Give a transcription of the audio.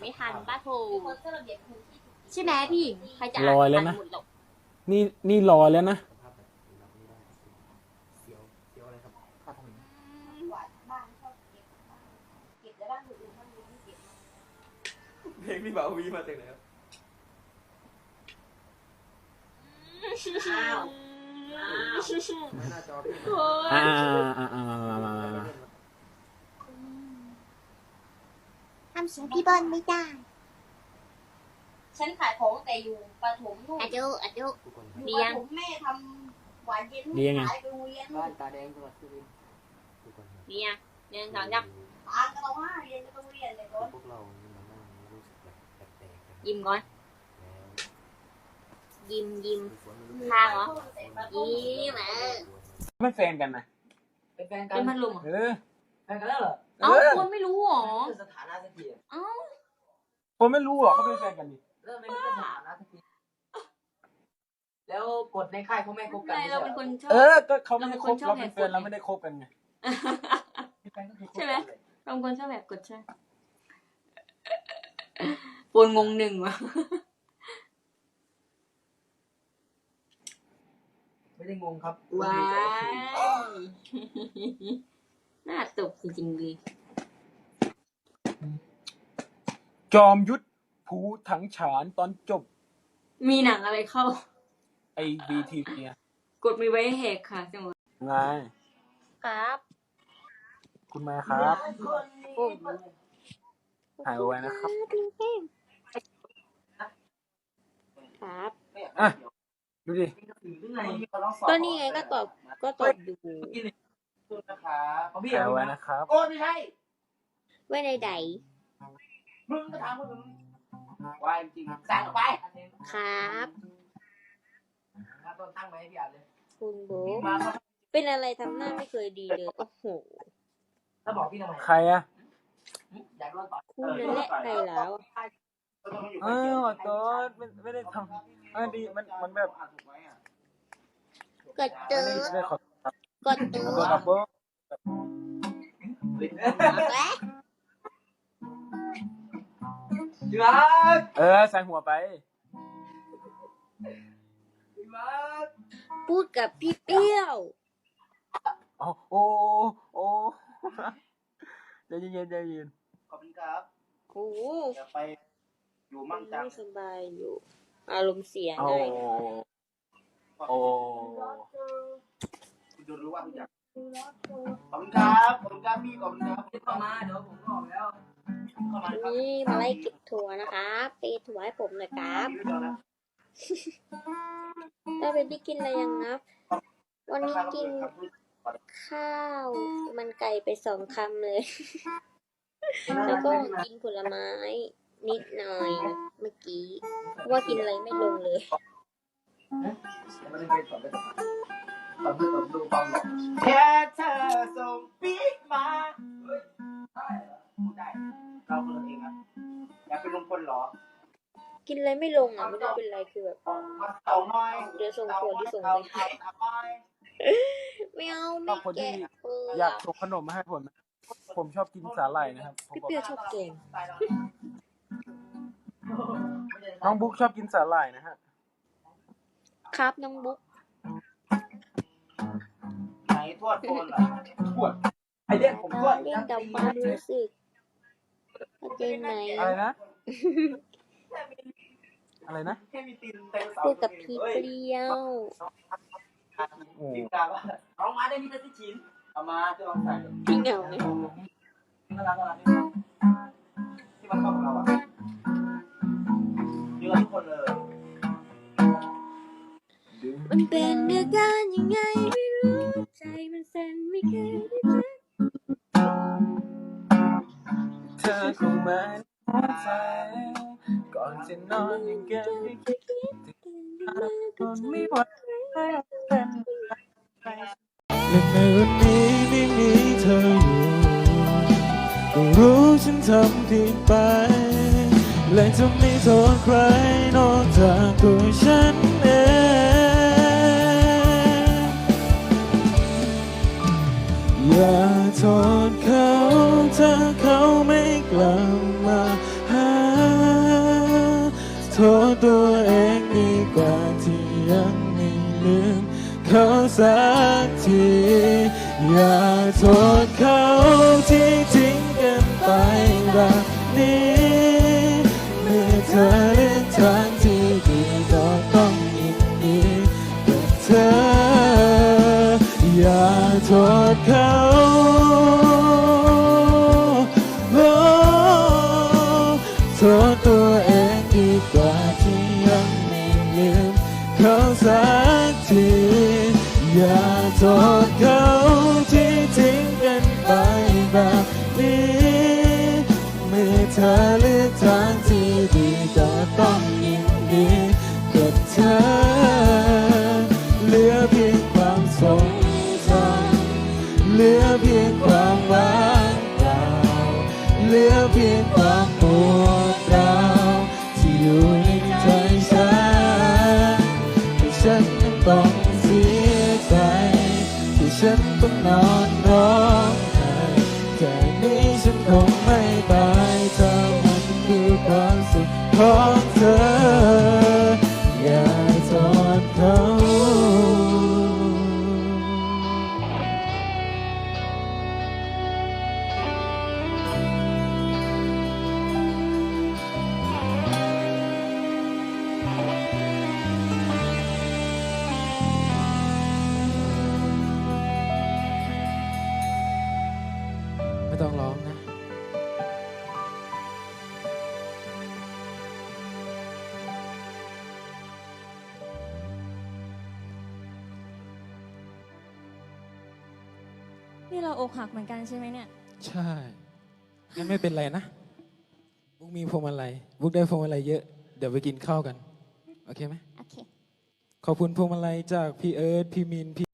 ไม่ทันป้าโทมีคนเสื้อระเบียบพื้นที่ใช่ไหมพี่หญิงใครจะลอยแล้วนะทัหมดหรอกนี่นี่รอแล้วนะกวาดบ้านชอบเก็บบ้านเก็บแล้วบ้านคนอื่นบ้านอื่นไม่เก็บเพลงพี่บ่าววีมาจากไหนครับอ้าวไม่น่าจอพี่โอ้ยอ่าอ่าอ่ามามามามามา ทำเสียงพี่เบิ้ลไม่ได้ ฉันขายของแต่อยู่ปฐมนู่นอาจุอาจุ ทุกคนอยู่เรีปยงฐมแม่ทำหวานเย็นเรียงไง ขายไปโรงเรียนบ้านตาแดงจังหวัดสุรินทร์ทุกคนครับเนี่ยหนึ่งสองสามทานก็ต้องว่าเรียนก็ต้องเรียนเลยก่อนพวกเรานี่มานั่งรู้สึกแบบแปลกๆกันยิ้มก่อน แล้วยิ้มยิ้มมีฝนมันข้างเหรอ ยิ้มเออ เป็นแฟนกันนะเป็นแฟนกัเป็นนพัดลมเหรอเออ แฟนกันแล้วเหรอ เอ้าเออคนไม่รู้หรอ คือสถานะสักทีอะเอ้าผมไม่รู้หรอกเขาเป็นแฟนกันนี่เริ่มไม่รู้เป็นสถานะสักทีแล้วกฎในค่ายเขาไม่คบกันไม่ไม่เราใช่เป็นเหครอนชอบ เออ ก็เขาไม่ได้คบเราเราเป็เป็นนคนชอบแฟนเราไม่ได้คบกันไงมีแฟนก็คือคบใช่ไหมกันเลย เราเป็นคนชอบแบบกดใช่ปูนงงหนึ่งวะไม่ได้งงครับว้าย น่าตบจริงๆเลยจอมยุทธผูถังฉานตอนจบมีหนังอะไรเข้า ไอบีทีเนี่ยกดมีไว้ให้แหกค่ะจังหวะไงครับคุณมาครับ โอ้ถ่ายเอาไว้นะครับ ครับ อะ ดูดิ ก็นี่ไงก็ตอบก็ตอบ ดูนะคะของพี่ถ่ายเอาไว้นะนะครับ โอ้ไม่ใช่ ไว้ในใดมึงก็ถามมึงวายจริงสั่งออกไปครับ ถ้าต้นตั้งไว้ให้พี่อ่านเลยคุณโบมาเขาเป็นอะไรทำหน้าไม่เคยดีเลย โอ้โหถ้าบอกพี่ทำไมใครอะอยากโดนต่อยคุณนั่นแหละใครแล้วเออขอโทษไม่ไม่ได้ทำเออดีมันมันแบบกดตือไม่ได้ขอ กดตือขอโทษครับเบิ้ลแล้วพี่มาร์คเออใส่หัวไปพี่มาร์คพูดกับพี่เปรี้ยวโอ้โอ้โอ้ใจเย็นๆใจเย็นขอบคุณครับโอ้โหอย่าไปอยู่มั่งจังไม่สบายอยู่ อารมณ์เสียโอ้หน่อยโอ้คุณ จะรู้ว่าทุกอย่างขอบคุณครับขอบคุณครับพี่ขอบคุณครับพี่เข้ามาเดี๋ยวผมก็ออกแล้วเข้ามาวันครับนี้มาไล่เก็บถั่วนะคะไปถั่วให้ผมหน่อยครับพี่เดียวนะตาเบบี้กินอะไรยังครับ วันนี้กินข้าว มันไก่ไปสองคำเลย แล้วก็กินผลไม้นิดหน่อยเมื่อกี้เพราะว่ากินอะไรไม่ลงเลย ไม่ได้เป็นสอนได้สอนตอนเพื่อนผมดูฟังหรอกแค่เธอส่งปี๊กมาเฮ้ยได้เหรอพูดได้ เราคนละเองอะอยากเป็นลุงพลเหรอกินอะไรไม่ลงอะไม่รู้เป็นไรคือแบบ มาเต่าน้อยเดี๋ยวส่งถั่วที่ส่งไปเต่าเต่าเต่าน้อยไม่เอาไม่แกะเปลือยาอกกส่งขนมมาให้ผมนะผมชอบกินสาหร่ายนะครับผมพี่บอกเปรี้ยวชอบเก่งตายแล้วน้องบุ๊กชอบกินสาหร่ายนะฮะ ครับน้องบุ๊ก ไหนทวดโฟนเหรอไอเรียกผมด้วยเล่นกับความรู้สึกเข้าใจไหมอะไรนะ อะไรนะแค่มีตีนเต็มเสาพูดกับพี่เปรี้ยวโอ้ตีนกลางว่าน้องมาได้มีแต่ที่ชิ้นเอามาจะลองใส่พี่เหงาไหมน่ารักน่ารักที่มันเข้ากับเราอะเยอะทุกคนเลย มันเป็นอาการยังไงไม่รู้ใจมันสั่นไม่เคยได้เจอเธอคงมาหัวใจก่อนจะนอนยังเก็บไม่คิดถึงทนไม่ไหวแล้วเป็นไรและในวันนี้ไม่มีเธออยู่ก็รู้ฉันทำผิดไปและจะไม่โทษใครนอกจากตัวฉัน อย่าโทษเขาถ้าเขาไม่กลับมาหาโทษตัวเองดีกว่าที่ยังไม่ลืมเขาสักที อย่าโทษเขา โทษเขาโอ้โทษตัวเองดีกว่าที่ยังไม่ลืมเขาสักทีอย่าโทษเขาที่ทิ้งกันไปแบบนี้เมื่อเธอเลือกทางที่ดีก็ต้องยินดีกับเธอ ฉันต้องนอนร้องไห้แค่นี้ฉันคงไม่ตายถ้ามันคือความสุขของเธอ นี่เราอกหักเหมือนกันใช่ไหมเนี่ย ใช่งั้นไม่เป็นไรนะ บุ๊กมีพวงมาลัยบุ๊กได้พวงมาลัยเยอะ เดี๋ยวไปกินข้าวกัน โอเคไหม โอเค ขอบคุณพวงมาลัยจากพี่เอิร์ธพี่มินพี่